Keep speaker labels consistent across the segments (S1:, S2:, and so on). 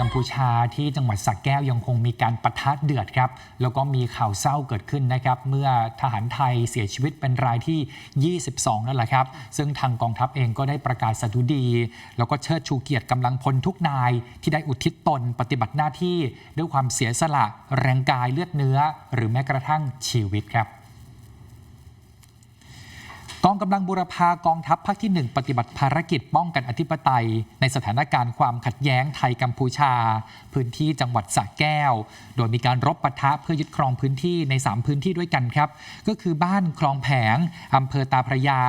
S1: กัมพูชาที่จังหวัดสักแก้วยังคงมีการปะทะเดือดครับ แล้วก็มีข่าวเศร้าเกิดขึ้นนะครับ เมื่อทหารไทยเสียชีวิตเป็นรายที่ 22 นั่นแหละครับ ซึ่งทางกองทัพเองก็ได้ประกาศสดุดี แล้วก็เชิดชูเกียรติกำลังพลทุกนาย ที่ได้อุทิศตนปฏิบัติหน้าที่ ด้วยความเสียสละแรงกายเลือดเนื้อ หรือแม้กระทั่งชีวิตครับ กองกำลังบุรพากองทัพภาคที่ 1 ปฏิบัติภารกิจป้องกันอธิปไตย ในสถานการณ์ความขัดแย้งไทยกัมพูชา พื้นที่จังหวัดสระแก้ว โดยมีการรบปะทะเพื่อยึดครองพื้นที่ใน 3 พื้นที่ด้วยกันครับ ก็คือบ้านคลองแผงอำเภอตาพระยา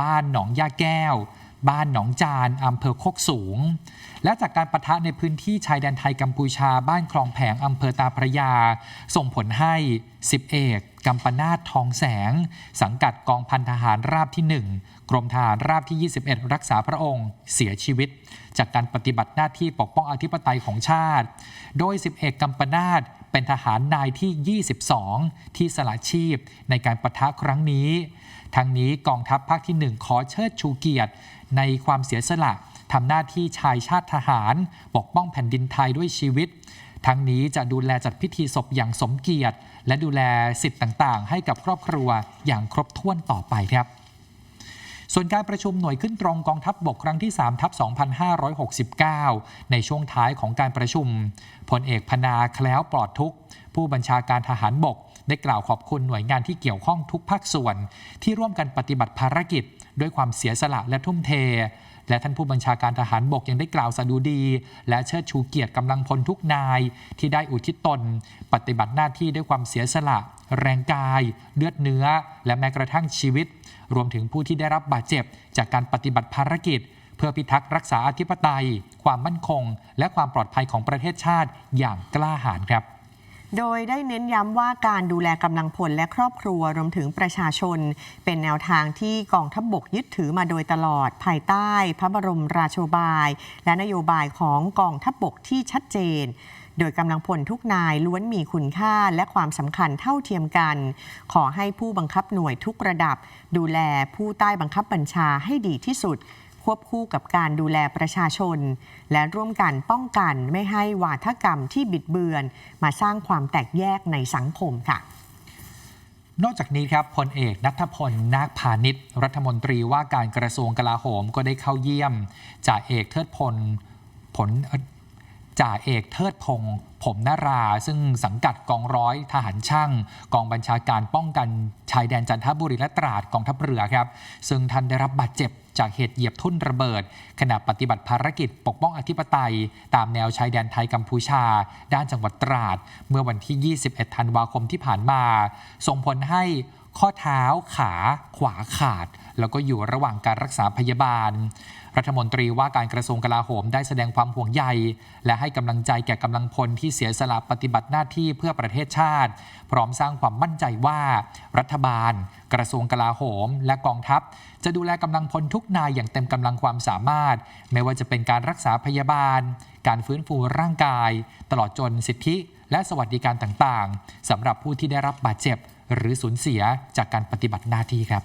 S1: บ้านหนองยาแก้ว บ้านหนองจานอำเภอโคกสูง และจากการประทะในพื้นที่ชายแดนไทยกัมพูชา บ้านคลองแผงอำเภอตาพระยา ส่งผลให้สิบเอก กัมปนาตทองแสง สังกัดกองพันทหารราบที่ 1 กรมทหารราบที่ 21 รักษาพระองค์ เสียชีวิต จากการปฏิบัติหน้าที่ปกป้องอธิปไตยของชาติ โดย 10 เอกกัมปนาตเป็นทหารนายที่ 22 ที่สละชีพในการประทะครั้งนี้ ทั้งนี้กองทัพภาคที่ 1 ขอเชิดชูเกียรติ ในความเสียสละทำหน้าที่ชายชาติทหาร ปกป้องแผ่นดินไทยด้วยชีวิต ทั้งนี้จะดูแลจัดพิธีศพอย่างสมเกียรติ และดูแลสิทธิ์ต่างๆ ให้กับครอบครัวอย่างครบถ้วนต่อไปครับ ส่วนการประชุมหน่วยขึ้นตรงกองทัพบบกครั้งที่3ทับ2569 ในช่วงท้ายของการประชุมพลเอกพนาแคล้วปลอดทุกผู้บัญชาการทหารบก ได้กล่าวขอบคุณหน่วยงานที่เกี่ยวข้องทุกภาคส่วน ที่ร่วมกันปฏิบัติภารกิจ ด้วยความเสียสละและทุ่มเท และท่านผู้บัญชาการทหารบกยังได้กล่าวสดุดี และเชิดชูเกียรติกำลังพลทุกนาย ที่ได้อุทิศตน ปฏิบัติหน้าที่ด้วยความเสียสละ แรงกาย เลือดเนื้อ และแม้กระทั่งชีวิต รวมถึงผู้ที่ได้รับบาดเจ็บ จากการปฏิบัติภารกิจเพื่อพิทักษ์รักษาอธิปไตย ความมั่นคง และความปลอดภัยของประเทศชาติอย่างกล้าหาญครับ
S2: โดยได้เน้นย้ำว่าการดูแลกำลังพลและครอบครัวรวมถึงประชาชน เป็นแนวทางที่กองทัพบบกยึดถือมาโดยตลอด ภายใต้ พระบรมราโชบาย และนโยบายของกองทัพบบกที่ชัดเจนโดยกำลังพลทุกนายล้วนมีคุณค่าและความสำคัญเท่าเทียมกัน ขอให้ผู้บังคับหน่วยทุกระดับ ดูแลผู้ใต้บังคับบัญชาให้ดีที่สุด วบคู่กับการดูแลประชาชน และร่วมกันป้องกันไม่ให้วาทกรรมที่บิดเบือน มาสร้างความแตกแยกในสังคมค่ะ
S1: นอกจากนี้ครับพลเอกนัทพลนาคพาณิชย์รัฐมนตรีว่าการกระทรวงกลาโหมก็ได้เข้าเยี่ยมจ่าเอกเทิดพลผลจ่าเอกเทิดพงศ์ ผมนารา ซึ่งสังกัดกองร้อยทหารช่างกองบัญชาการป้องกันชายแดนจันทบุรีและตราดกองทัพเรือครับ ซึ่งท่านได้รับบาดเจ็บจากเหตุเหยียบทุ่นระเบิด ขณะปฏิบัติภารกิจปกป้องอธิปไตย ตามแนวชายแดนไทยกัมพูชา ด้านจังหวัดตราด เมื่อวันที่ 21 ธันวาคมที่ผ่านมา ส่งผลให้ข้อเท้าขาขวาขาด แล้วก็อยู่ระหว่างการรักษาพยาบาล รัฐมนตรีว่าการกระทรวงกลาโหมได้แสดงความห่วงใย และให้กำลังใจแก่กำลังพลที่เสียสละปฏิบัติหน้าที่เพื่อประเทศชาติ พร้อมสร้างความมั่นใจว่า รัฐบาล กระทรวงกลาโหม และกองทัพ จะดูแลกำลังพลทุกนายอย่างเต็มกำลังความสามารถ ไม่ว่าจะเป็นการรักษาพยาบาล การฟื้นฟูร่างกาย ตลอดจนสิทธิ และสวัสดิการต่างๆสำหรับผู้ที่ได้รับบาดเจ็บ หรือสูญเสียจากการปฏิบัติหน้าที่ครับ